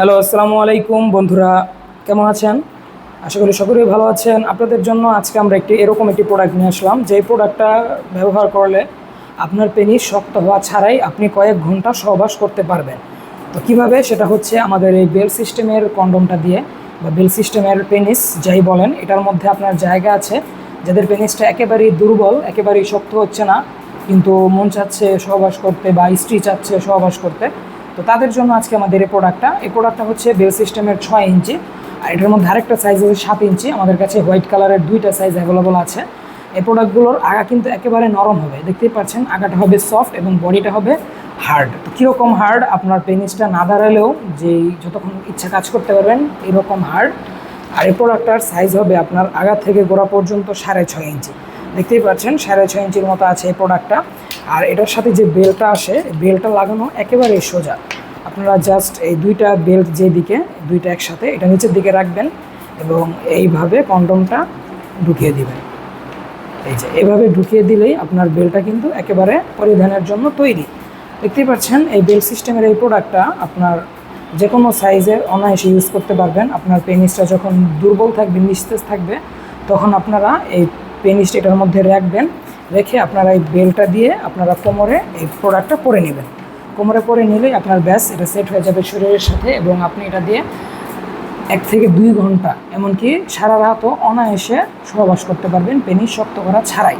Hello, আসসালামু আলাইকুম বন্ধুরা, কেমন আছেন? আশা করি সকলেই ভালো আছেন। আপনাদের জন্য আজকে আমরা একটি এরকম একটি প্রোডাক্ট নিয়ে আসলাম। যে প্রোডাক্টটা ব্যবহার করলে আপনার পেনিস শক্ত হওয়া ছাড়াই আপনি কয়েক ঘণ্টা সহবাস করতে পারবেন। তো কীভাবে? সেটা হচ্ছে আমাদের এই বেল সিস্টেমের কন্ডমটা দিয়ে, বা বেল সিস্টেমের পেনিস যাই বলেন, এটার মধ্যে আপনার জায়গা আছে। যাদের পেনিসটা একেবারেই দুর্বল, একেবারেই শক্ত হচ্ছে না, কিন্তু মন চাচ্ছে সহবাস করতে বা স্ত্রী চাচ্ছে সহবাস করতে তো তাদের জন্য আজকে আমাদের এই প্রোডাক্টটা এই প্রোডাক্টটা হচ্ছে বেল সিস্টেমের ছয় ইঞ্চি। আর এটার মধ্যে আরেকটা সাইজ হচ্ছে সাত ইঞ্চি। আমাদের কাছে হোয়াইট কালারের দুইটা সাইজ অ্যাভেলেবল আছে। এই প্রোডাক্টগুলোর আগা কিন্তু একেবারে নরম হবে। দেখতেই পাচ্ছেন, আগাটা হবে সফট এবং বডিটা হবে হার্ড তো কীরকম হার্ড আপনার পেনিসটা না দাঁড়ালেও যেই যতক্ষণ ইচ্ছা কাজ করতে পারবেন, এরকম হার্ড আর এই প্রোডাক্টটার সাইজ হবে আপনার আগা থেকে গোড়া পর্যন্ত সাড়ে ছয় ইঞ্চি। দেখতেই পাচ্ছেন, সাড়ে ছয় ইঞ্চির মতো আছে এই প্রোডাক্টটা আর এটার সাথে যে বেলটা আসে বেলটা লাগানো একেবারেই সোজা। আপনারা জাস্ট এই দুইটা বেল্ট যেদিকে, দুইটা একসাথে এটা নিচের দিকে রাখবেন এবং এইভাবে কন্ডমটা ঢুকিয়ে দিবেন। এই যে, এভাবে ঢুকিয়ে দিলেই আপনার বেলটা কিন্তু একেবারে পরিধানের জন্য তৈরি। দেখতেই পাচ্ছেন, এই বেল সিস্টেমের এই প্রোডাক্টটা আপনার যে কোনো সাইজের অনায়াসে ইউজ করতে পারবেন। আপনার পেনিসটা যখন দুর্বল থাকবে, নিস্তেজ থাকবে, তখন আপনারা এই পেনিসটা এটার মধ্যে রাখবেন, রেখে আপনারা এই বেলটা দিয়ে আপনারা কোমরে এই প্রোডাক্টটা পরে নেবেন। কোমরে পরে নিলেই আপনার ব্যাস, এটা সেট হয়ে যাবে শরীরের সাথে এবং আপনি এটা দিয়ে এক থেকে দুই ঘণ্টা, এমনকি সারা রাতও অনায়াসে সহবাস করতে পারবেন পেনি শক্ত করা ছাড়াই।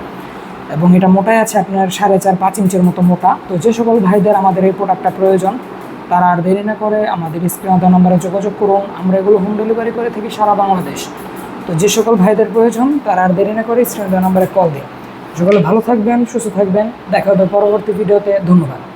এবং এটা মোটাই আছে আপনার সাড়ে চার, পাঁচ ইঞ্চের মতো মোটা। তো যে সকল ভাইদের আমাদের এই প্রোডাক্টটা প্রয়োজন, তারা আর দেরি না করে আমাদের স্ক্রিনে নম্বরে যোগাযোগ করুন। আমরা এগুলো হোম ডেলিভারি করে থাকি সারা বাংলাদেশ। তো যে সকল ভাইদের প্রয়োজন, তারা আর দেরি না করে স্ক্রিনে নম্বরে কল দিন। সকলে ভালো থাকবেন, সুস্থ থাকবেন। দেখা হবে পরবর্তী ভিডিওতে। ধন্যবাদ।